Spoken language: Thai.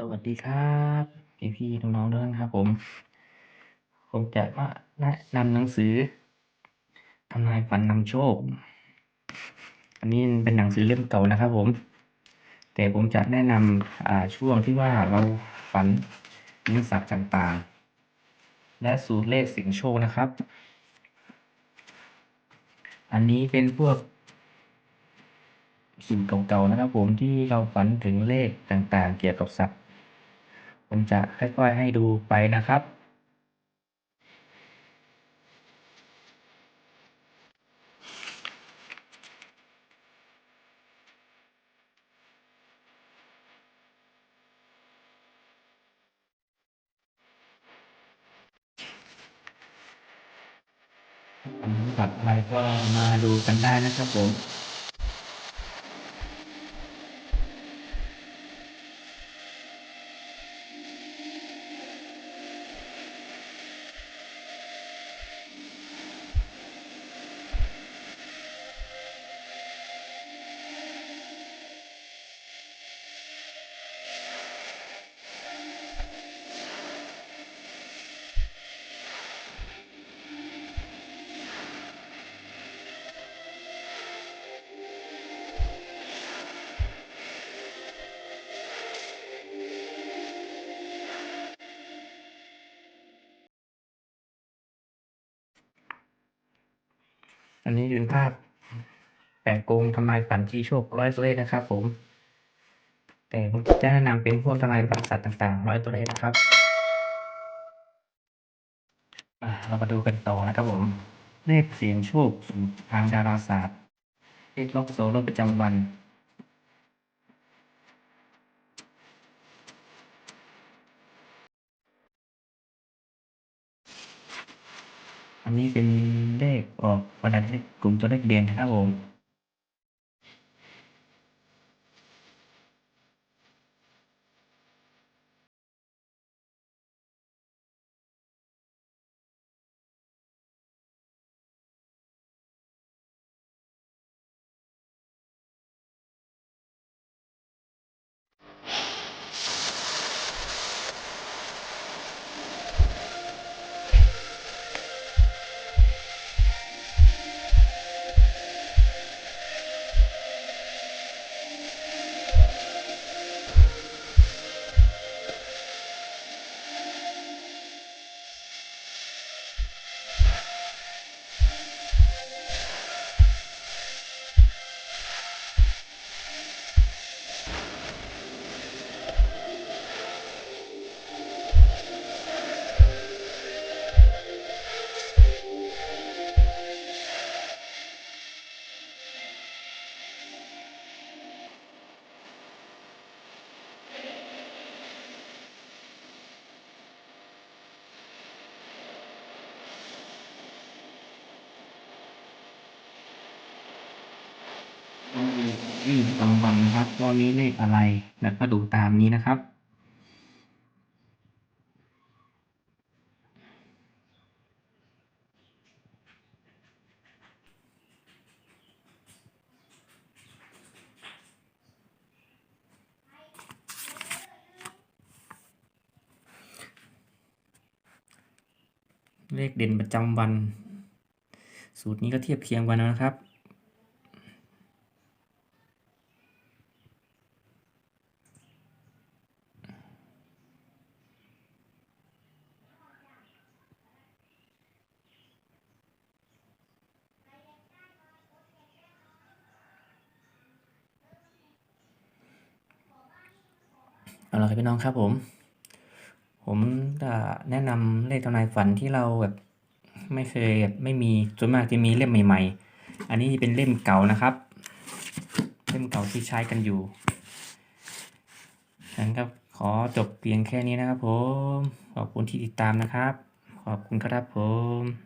สวัสดีครับพี่พี่น้องๆทุกท่านครับ ผม ผมจะมาแนะนำหนังสือทำนายฝันนำโชค อันนี้เป็นหนังสือเล่มเก่านะครับ ผม แต่ผมจะแนะนำอ่าช่วงที่ว่าเราฝันเรื่งสัตว์ต่างๆ และสูตรเลขเสียงโชคนะครับ อันนี้เป็นพวกสิ่งเก่าๆนะครับ ผมที่เราฝันถึงเลขต่างๆ เกี่ยวกับสัตว์ ผมจะค่อยๆให้ดูไปนะครับฝันฝันอะไรก็มาดูกันได้นะครับผม อันนี้เป็นภาพแปะโกงทำลายฝันที่โชคร้อยตัวเลขนะครับ ผม แต่ผมจะแนะนำเป็นพวกทำลายฝันสัตว์ต่างๆร้อยตัวเลขนะครับอ่าเรามาดูกันต่อนะครับผม เลขเสียงโชคทางดาราศาสตร์เลขล็อกโซลประจำวัน อันนี้เป็นเลขออกวันอาทิตย์กลุ่มตัวเลขเดียนครับผม อืมกลางวันนะครับตอนนี้เลขอะไร แล้วก็ดูตามนี้นะครับ เลขเด่นประจำวัน สูตรนี้ก็เทียบเคียงกันนะครับ เอาละครับพี่น้องครับผม ผมจะแนะนำเลขทำนายฝันที่เราแบบไม่เคยแบบไม่มีส่วนมากจะมีเล่มใหม่ ๆ อันนี้เป็นเล่มเก่านะครับ เล่มเก่าที่ใช้กันอยู่งั้นก็ขอจบเพียงแค่นี้นะครับผม ขอบคุณที่ติดตามนะครับ ขอบคุณครับผม